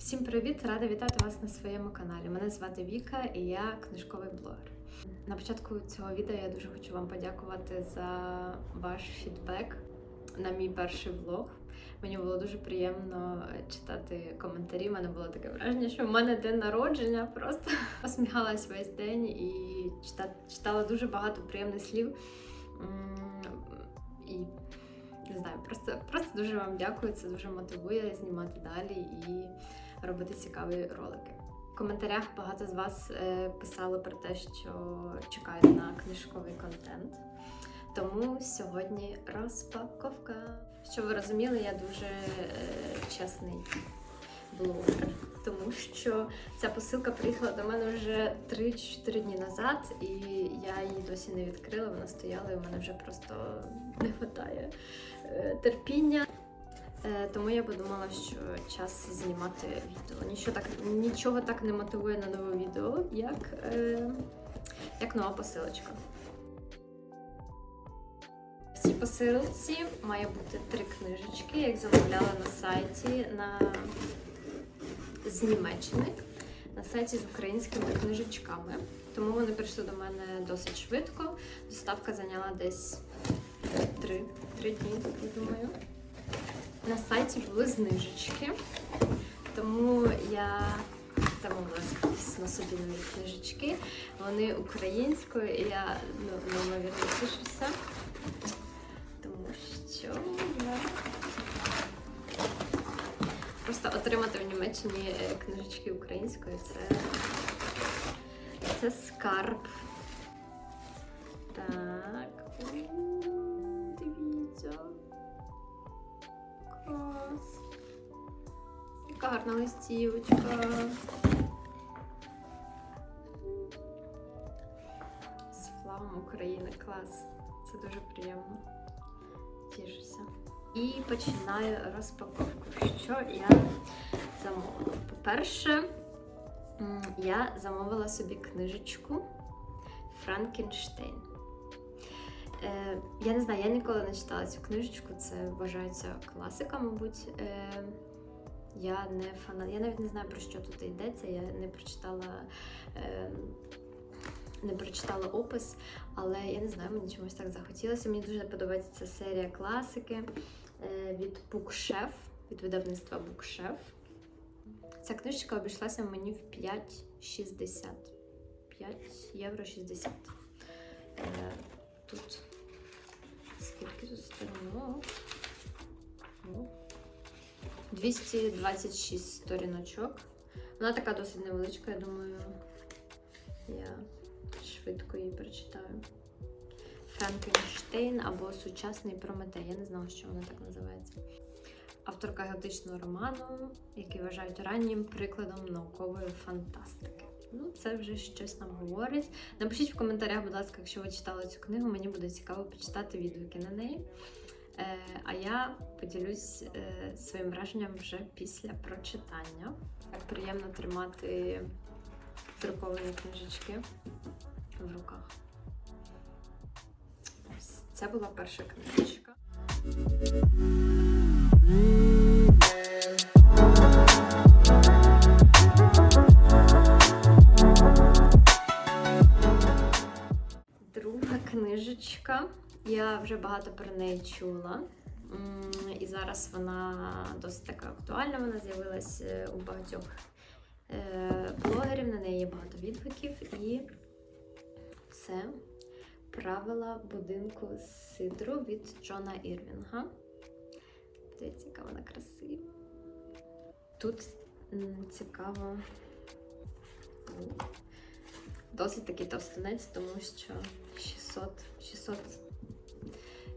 Всім привіт! Рада вітати вас на своєму каналі. Мене звати Віка і я книжковий блогер. На початку цього відео я дуже хочу вам подякувати за ваш фідбек на мій перший влог. Мені було дуже приємно читати коментарі. У мене було таке враження, що в мене день народження. Просто посміхалась весь день і читала дуже багато приємних слів. І не знаю, просто, просто дуже вам дякую. Це дуже мотивує знімати далі і робити цікаві ролики. В коментарях багато з вас е, писали про те, що чекають на книжковий контент. Тому сьогодні розпаковка. Щоб ви розуміли, я дуже е, чесний блогер, тому що ця посилка приїхала до мене вже 3-4 дні назад, і я її досі не відкрила. Вона стояла, і в мене вже просто не вистачає е, терпіння. Е, Тому я подумала, що час знімати відео. Нічого так, нічого так не мотивує на нове відео, як, е, як нова посилочка. В цій посилці має бути три книжечки. Я їх замовляла на сайті на... з Німеччини, на сайті з українськими книжечками. Тому вони прийшли до мене досить швидко. Доставка зайняла десь три, три дні, я думаю. На сайті були знижечки, тому я замовила звісно, собі нові книжечки. Вони українською, і я ну, неймовірно тішуся, тому що я просто отримати в Німеччині е, книжечки українською це, це скарб. Клас. Гарна листівочка. З флагом України. Клас. Це дуже приємно. Тішуся. І починаю розпаковку. Що я замовила? По-перше, я замовила собі книжечку Франкенштейн. Е, я не знаю, я ніколи не читала цю книжечку, це вважається класика, мабуть. Е, я не фанат, я навіть не знаю про що тут йдеться. Я не прочитала, е, не прочитала опис, але я не знаю, мені чомусь так захотілося. Мені дуже подобається ця серія класики е, від Букшеф, від видавництва Букшеф. Ця книжечка обійшлася мені в 5,60. 5 євро 60. Е, Тут скільки тут сторінок? Ну, 226 сторіночок. Вона така досить невеличка, я думаю, я швидко її прочитаю. Франкенштейн або Сучасний Прометей. Я не знала, що вона так називається. Авторка готичного роману, який вважають раннім прикладом наукової фантастики. Ну, це вже щось нам говорить. Напишіть в коментарях, будь ласка, якщо ви читали цю книгу, мені буде цікаво почитати відгуки на неї. Е, а я поділюсь е, своїм враженням вже після прочитання. Так приємно тримати друковані книжечки в руках. Ось це була перша книжечка. Книжечка. Я вже багато про неї чула. І зараз вона досить така актуальна. Вона з'явилась е, у багатьох е, блогерів. На неї є багато відгуків. І це правила будинку Сидру від Джона Ірвінга. Дивіться, яка вона красива. Тут цікаво. Досить такий товстунець, тому що 600, 600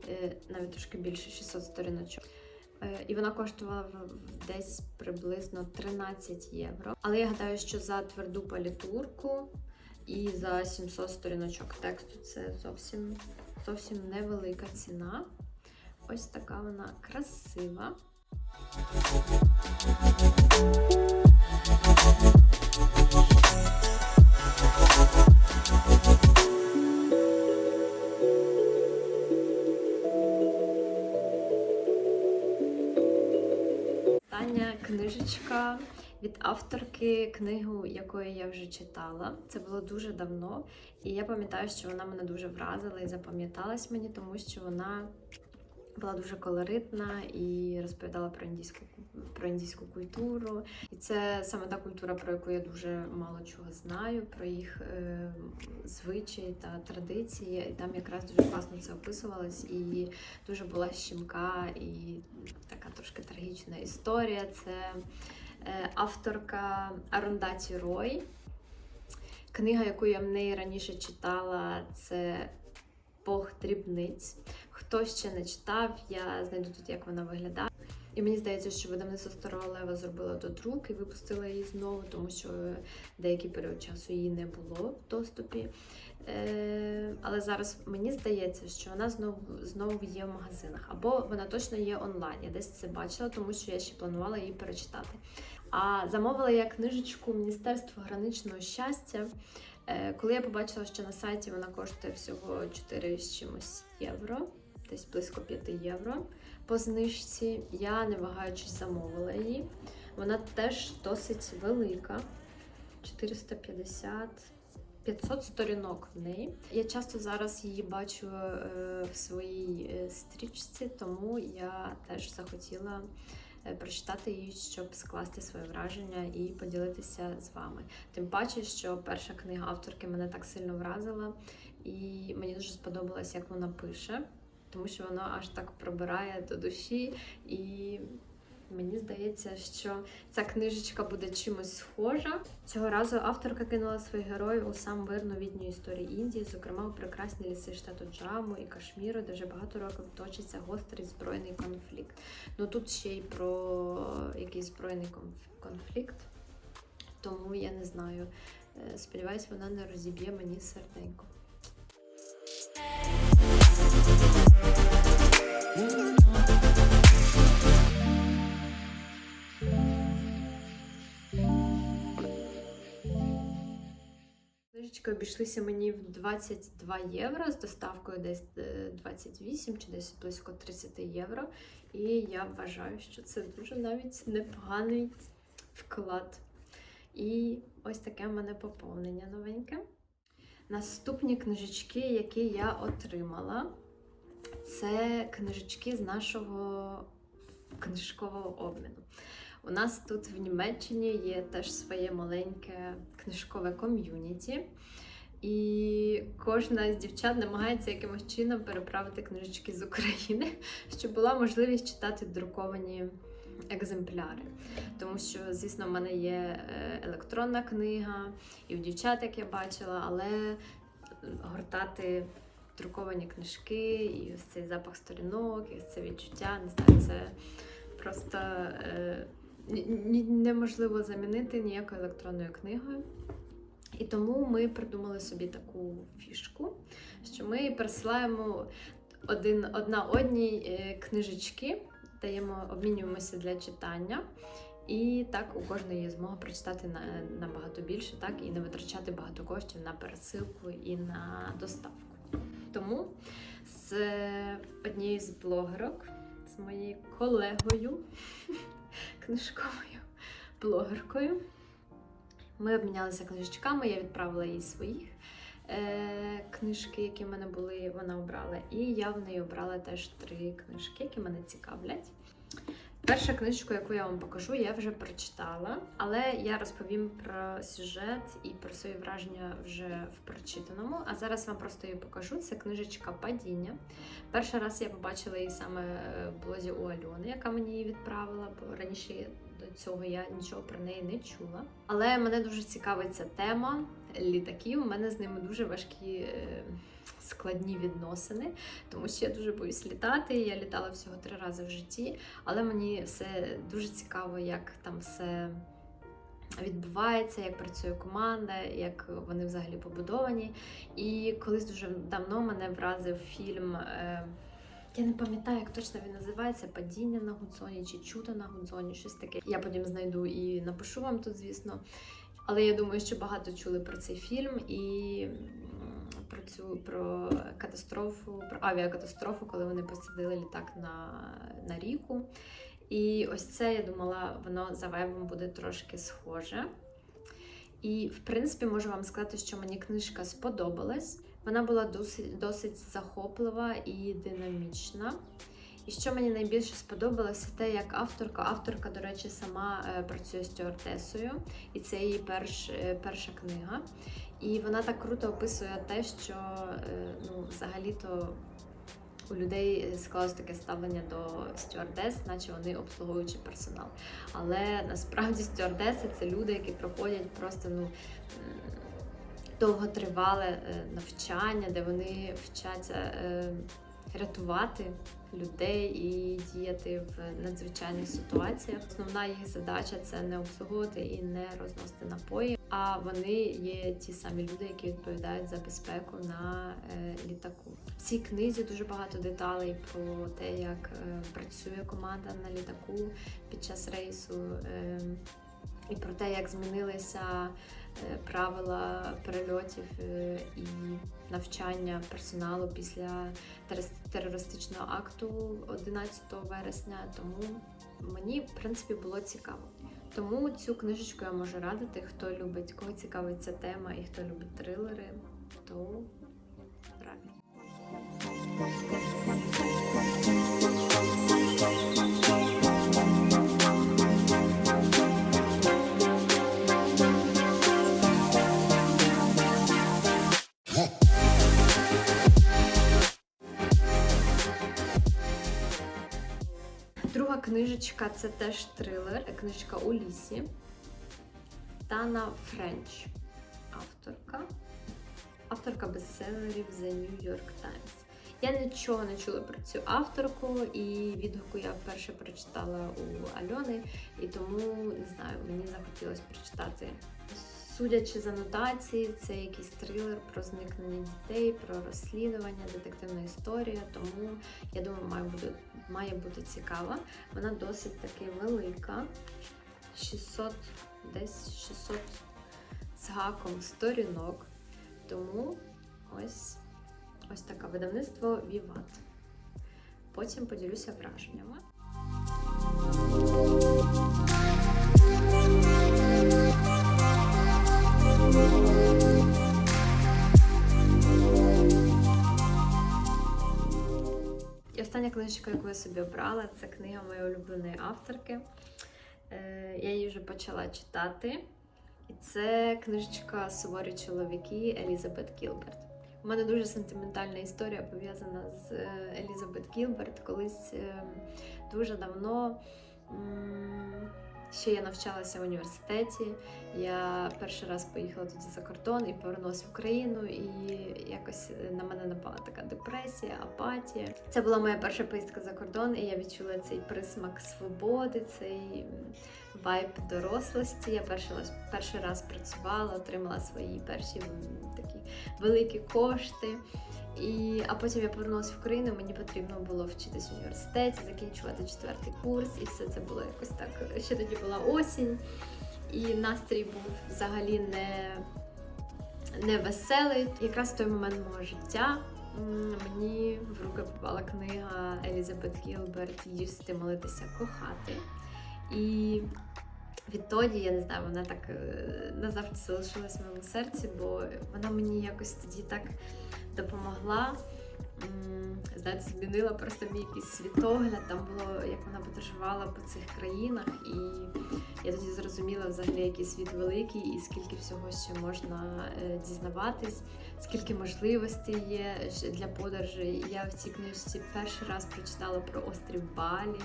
е, навіть трошки більше 600 сторіночок. Е, І вона коштувала десь приблизно 13 євро. Але я гадаю, що за тверду палітурку і за 700 сторіночок тексту це зовсім, зовсім невелика ціна. Ось така вона красива. Книжечка від авторки книгу, якої я вже читала. Це було дуже давно, і я пам'ятаю, що вона мене дуже вразила і запам'яталась мені, тому що вона була дуже колоритна і розповідала про індійську про індійську культуру. І це саме та культура, про яку я дуже мало чого знаю, про їх е, звичаї та традиції. І там якраз дуже класно це описувалось, і дуже була щемка і така трошки трагічна історія. Це е, авторка Арондаті Рой. Книга, яку я в неї раніше читала, це Бог дрібниць. Хто ще не читав, я знайду тут, як вона виглядає. І мені здається, що видавництво Старого Лева зробило до друк і випустила її знову, тому що деякий період часу її не було в доступі. Е, але зараз мені здається, що вона знову знову є в магазинах, або вона точно є онлайн. Я десь це бачила, тому що я ще планувала її перечитати. А замовила я книжечку Міністерство граничного щастя. Е, коли я побачила, що на сайті вона коштує всього 4 з чимось євро, десь близько 5 євро по знижці, я не вагаючись замовила її. Вона теж досить велика. 450 500 сторінок в неї. Я часто зараз її бачу е, в своїй е, стрічці, тому я теж захотіла прочитати її, щоб скласти своє враження і поділитися з вами. Тим паче, що перша книга авторки мене так сильно вразила, і мені дуже сподобалось, як вона пише, тому що воно аж так пробирає до душі і. Мені здається, що ця книжечка буде чимось схожа. Цього разу авторка кинула своїх героїв у сам вир новітньої історії Індії, зокрема у прекрасні ліси штату Джаму і Кашміру, де вже багато років точиться гострий збройний конфлікт. Ну тут ще й про якийсь збройний конфлікт, тому я не знаю. Е, Сподіваюсь, вона не розіб'є мені серденько. Книжечки обійшлися мені в 22 євро з доставкою десь е, 28 чи десь близько 30 євро. І я вважаю, що це дуже навіть непоганий вклад. І ось таке в мене поповнення новеньке. Наступні книжечки, які я отримала, це книжечки з нашого книжкового обміну. У нас тут в Німеччині є теж своє маленьке книжкове ком'юніті. І кожна з дівчат намагається якимось чином переправити книжечки з України, щоб була можливість читати друковані екземпляри. Тому що, звісно, в мене є е, електронна книга, і у дівчат, як я бачила, але гортати друковані книжки, і ось цей запах сторінок, і ось це відчуття, не знаю, це просто. Е, неможливо замінити ніякою електронною книгою. І тому ми придумали собі таку фішку, що ми пересилаємо один, одна одній е, книжечки, даємо, обмінюємося для читання. І так у кожної є змога прочитати на, набагато більше, так, і не витрачати багато коштів на пересилку і на доставку. Тому з однією з блогерок, з моєю колегою, книжковою блогеркою. Ми обмінялися книжечками, я відправила їй свої е, книжки, які в мене були, вона обрала. І я в неї обрала теж три книжки, які мене цікавлять. Перша книжку, яку я вам покажу, я вже прочитала, але я розповім про сюжет і про свої враження вже в прочитаному. А зараз вам просто її покажу. Це книжечка Падіння. Перший раз я побачила її саме в блозі у Альони, яка мені її відправила, бо раніше до цього я нічого про неї не чула. Але мене дуже цікавить ця тема літаків. У мене з ними дуже важкі. Складні відносини, тому що я дуже боюсь літати. Я літала всього три рази в житті, але мені все дуже цікаво, як там все відбувається, як працює команда, як вони взагалі побудовані. І колись дуже давно мене вразив фільм. е, Я не пам'ятаю, як точно він називається Падіння на Гудзоні чи Чудо на Гудзоні, щось таке. Я потім знайду і напишу вам тут, звісно. Але я думаю, що багато чули про цей фільм і про цю про катастрофу, про авіакатастрофу, коли вони посадили літак на, на ріку. І ось це, я думала, воно за вайбом буде трошки схоже. І, в принципі, можу вам сказати, що мені книжка сподобалась. Вона була досить, досить захоплива і динамічна. І що мені найбільше сподобалося, те, як авторка. Авторка, до речі, сама е, працює стюардесою, і це її перш, е, перша книга. І вона так круто описує те, що е, ну, взагалі-то у людей склалось таке ставлення до стюардес, наче вони обслуговуючий персонал. Але насправді стюардеси це люди, які проходять просто ну. Довготривале навчання, де вони вчаться рятувати людей і діяти в надзвичайних ситуаціях. Основна їх задача це не обслуговувати і не розносити напої. А вони є ті самі люди, які відповідають за безпеку на е, літаку. В цій книзі дуже багато деталей про те, як е, працює команда на літаку під час рейсу, е, і про те, як змінилися правила перельотів е, і навчання персоналу після терористичного акту 11 вересня. Тому мені, в принципі, було цікаво. Тому цю книжечку я можу радити, хто любить, кого цікавить ця тема і хто любить трилери, то раджу. Книжечка це теж трилер, книжка у лісі. Тана Френч, авторка. Авторка бестселерів The New York Times. Я нічого не чула про цю авторку, і відгуку я вперше прочитала у Альони, і тому не знаю, мені захотілося прочитати. Судячи з анотації, це якийсь трилер про зникнення дітей, про розслідування, детективна історія. Тому я думаю, має бути, має бути цікава. Вона досить таки велика. 600, десь 600 з гаком сторінок. Тому ось, ось таке видавництво Віват. Потім поділюся враженнями. І остання книжка, яку я собі обрала, це книга моєї улюбленої авторки. Е, Я її вже почала читати. І це книжечка Суворі чоловіки Елізабет Кілберт. У мене дуже сентиментальна історія пов'язана з е, Елізабет Кілберт. Колись е, дуже давно. Ще я навчалася в університеті. Я перший раз поїхала тоді за кордон і повернулася в Україну, і якось на мене напала така депресія, апатія. Це була моя перша поїздка за кордон, і я відчула цей присмак свободи, цей вайб дорослості. Я перший раз, перший раз працювала, отримала свої перші такі великі кошти. І, а потім я повернулася в Україну, мені потрібно було вчитись в університеті, закінчувати четвертий курс, і все це було якось так. Ще тоді була осінь, і настрій був взагалі не, не веселий. Якраз в той момент мого життя мені в руки попала книга Елізабет Гілберт Їсти, молитися, кохати. І відтоді, я не знаю, вона так е, назавжди залишилась в моєму серці, бо вона мені якось тоді так допомогла. Знаєте, змінила просто мій якийсь світогляд. Там було, як вона подорожувала по цих країнах, і я тоді зрозуміла взагалі, який світ великий, і скільки всього ще можна е, дізнаватись, скільки можливостей є для подорожей. Я в цій книжці перший раз прочитала про острів Балі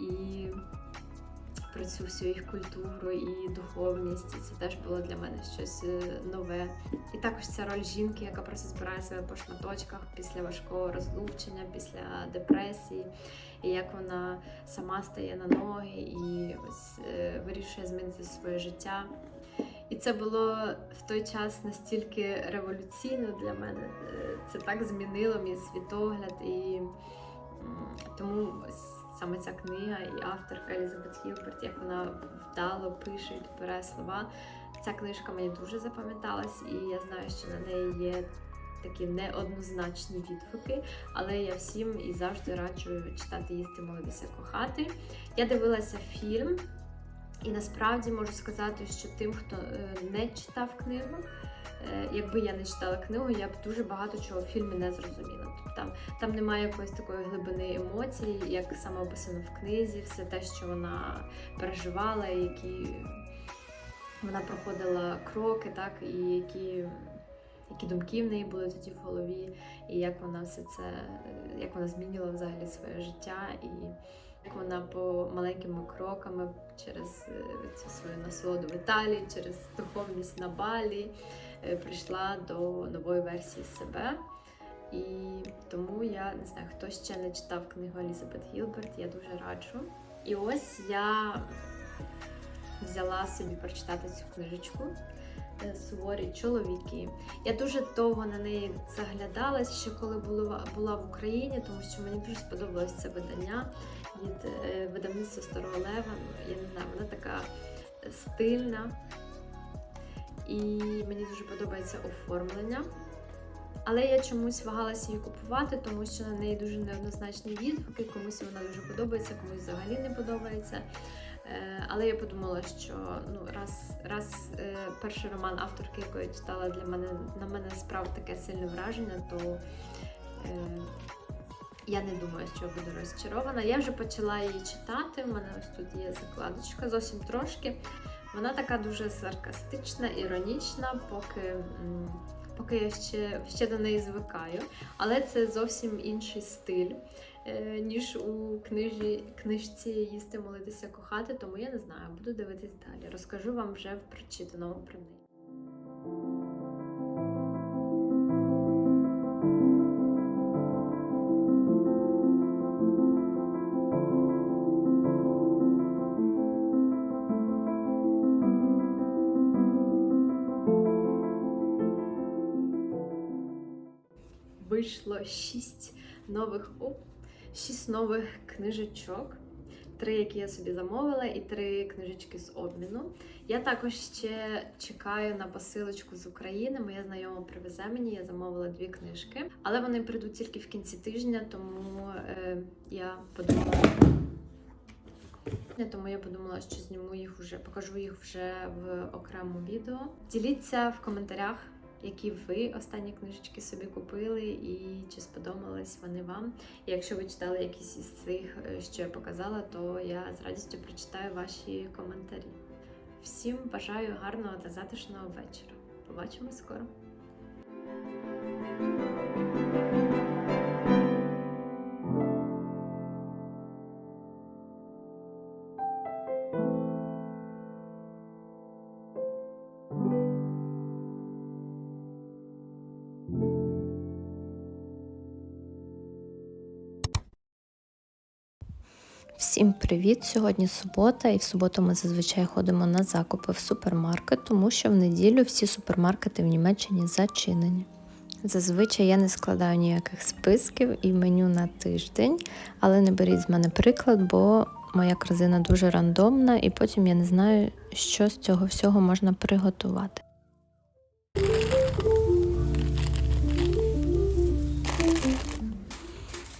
і про цю всю їх культуру і духовність. І це теж було для мене щось е, нове. І також ця роль жінки, яка просто збирає себе по шматочках після важкого розлучення, після депресії, і як вона сама стає на ноги і ось е, вирішує змінити своє життя. І це було в той час настільки революційно для мене. Е, Це так змінило мій світогляд, і тому саме ця книга і авторка Елізабет Хілберт, як вона вдало пише і підбирає слова. Ця книжка мені дуже запам'яталась, і я знаю, що на неї є такі неоднозначні відгуки, але я всім і завжди раджу читати, їсти, молитися, кохати. Я дивилася фільм, і насправді можу сказати, що тим, хто е, не читав книгу, якби я не читала книгу, я б дуже багато чого в фільмі не зрозуміла. Тобто там, там немає якоїсь такої глибини емоцій, як саме описано в книзі, все те, що вона переживала, які вона проходила кроки, так, і які, які думки в неї були тоді в голові, і як вона все це, як вона змінила взагалі своє життя, і як вона по маленькими кроками через е, цю свою насолоду в Італії, через духовність на Балі е, прийшла до нової версії себе. І тому я не знаю, хто ще не читав книгу Елізабет Гілберт, я дуже раджу. І ось я взяла собі прочитати цю книжечку е, Суворі чоловіки. Я дуже довго на неї заглядалась, ще коли була, в Україні, тому що мені дуже сподобалось це видання від е, видавництва Старого Лева. Я не знаю, вона така стильна. І мені дуже подобається оформлення. Але я чомусь вагалася її купувати, тому що на неї дуже неоднозначні відгуки. Комусь вона дуже подобається, комусь взагалі не подобається. Е, Але я подумала, що ну раз, раз е, перший роман авторки, яку я читала, для мене на мене справ таке сильне враження, то е, я не думаю, що я буду розчарована. Я вже почала її читати. У мене ось тут є закладочка, зовсім трошки. Вона така дуже саркастична, іронічна, поки. Поки я ще, ще до неї звикаю, але це зовсім інший стиль, е, ніж у книжі, книжці їсти, молитися, кохати, тому я не знаю, буду дивитись далі. Розкажу вам вже в прочитаному про неї. Вийшло шість нових о, шість нових книжечок. Три, які я собі замовила, і три книжечки з обміну. Я також ще чекаю на посилочку з України. Моя знайома привезе мені. Я замовила дві книжки, але вони прийдуть тільки в кінці тижня, тому е, я подумала. Тому я подумала, що зніму їх вже, покажу їх вже в окремому відео. Діліться в коментарях, які ви останні книжечки собі купили, і чи сподобались вони вам. І якщо ви читали якісь із цих, е, що я показала, то я з радістю прочитаю ваші коментарі. Всім бажаю гарного та затишного вечора. Побачимо скоро! Всім привіт! Сьогодні субота, і в суботу ми зазвичай ходимо на закупи в супермаркет, тому що в неділю всі супермаркети в Німеччині зачинені. Зазвичай я не складаю ніяких списків і меню на тиждень, але не беріть з мене приклад, бо моя корзина дуже рандомна, і потім я не знаю, що з цього всього можна приготувати.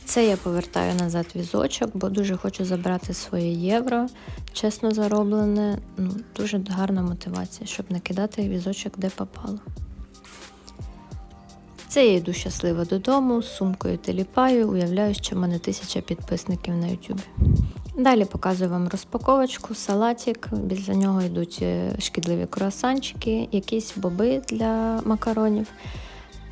Це я повертаю назад візочок, бо дуже хочу забрати своє євро, чесно зароблене. Ну, дуже гарна мотивація, щоб не кидати візочок де попало. Це я йду щаслива додому, з сумкою теліпаю, уявляю, що в мене тисяча підписників на YouTube. Далі показую вам розпаковочку, салатик, після нього йдуть е, шкідливі круасанчики, якісь боби для макаронів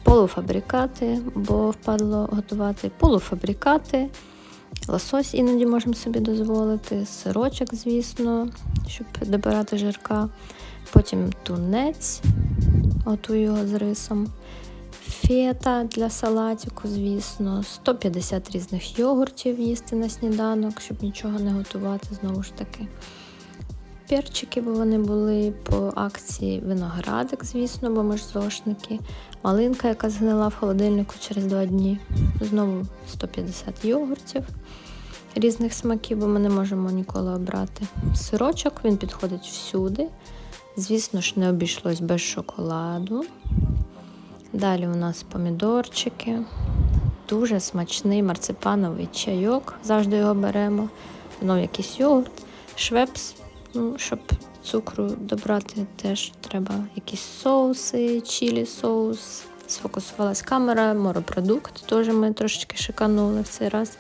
полуфабрикати, бо впадло готувати, полуфабрикати, лосось іноді можемо собі дозволити, сирочок, звісно, щоб добирати жирка. Потім тунець, готую його з рисом. Фета для салатику, звісно, 150 різних йогуртів їсти на сніданок, щоб нічого не готувати, знову ж таки. Перчики, бо вони були по акції виноградик, звісно, бо ми ж зошники. Малинка, яка згнила в холодильнику через два дні. Знову 150 йогуртів різних смаків, бо ми не можемо ніколи обрати. Сирочок він підходить всюди. Звісно ж, не обійшлось без шоколаду. Далі у нас помідорчики, дуже смачний марципановий чайок, завжди його беремо. Знову якийсь йогурт, швепс, ну, щоб цукру добрати, теж треба якісь соуси, чілі соус. Сфокусувалась камера, морепродукт, теж ми трошечки шиканули в цей раз.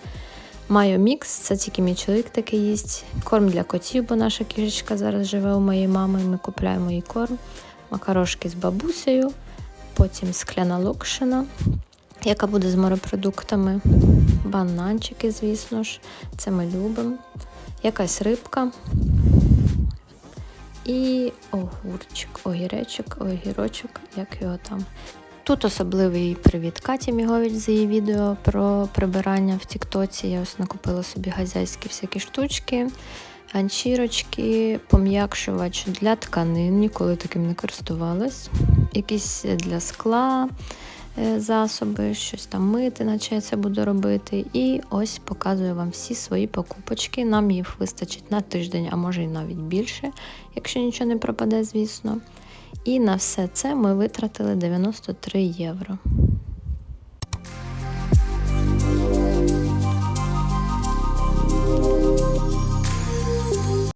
Майо мікс, це тільки мій чоловік такий їсть. Корм для котів, бо наша кішечка зараз живе у моєї мами, ми купуємо їй корм. Макарошки з бабусею, потім скляна локшина, яка буде з морепродуктами, бананчики, звісно ж, це ми любимо. Якась рибка і огурчик, огіречок, огірочок, як його там. Тут особливий привіт Каті Мігович за її відео про прибирання в Тіктоці. Я ось накупила собі газяйські всякі штучки, ганчірочки, пом'якшувач для тканин, ніколи таким не користувалась. Якісь для скла засоби, щось там мити, наче я це буду робити. І ось показую вам всі свої покупочки. Нам їх вистачить на тиждень, а може і навіть більше, якщо нічого не пропаде, звісно. І на все це ми витратили 93 євро.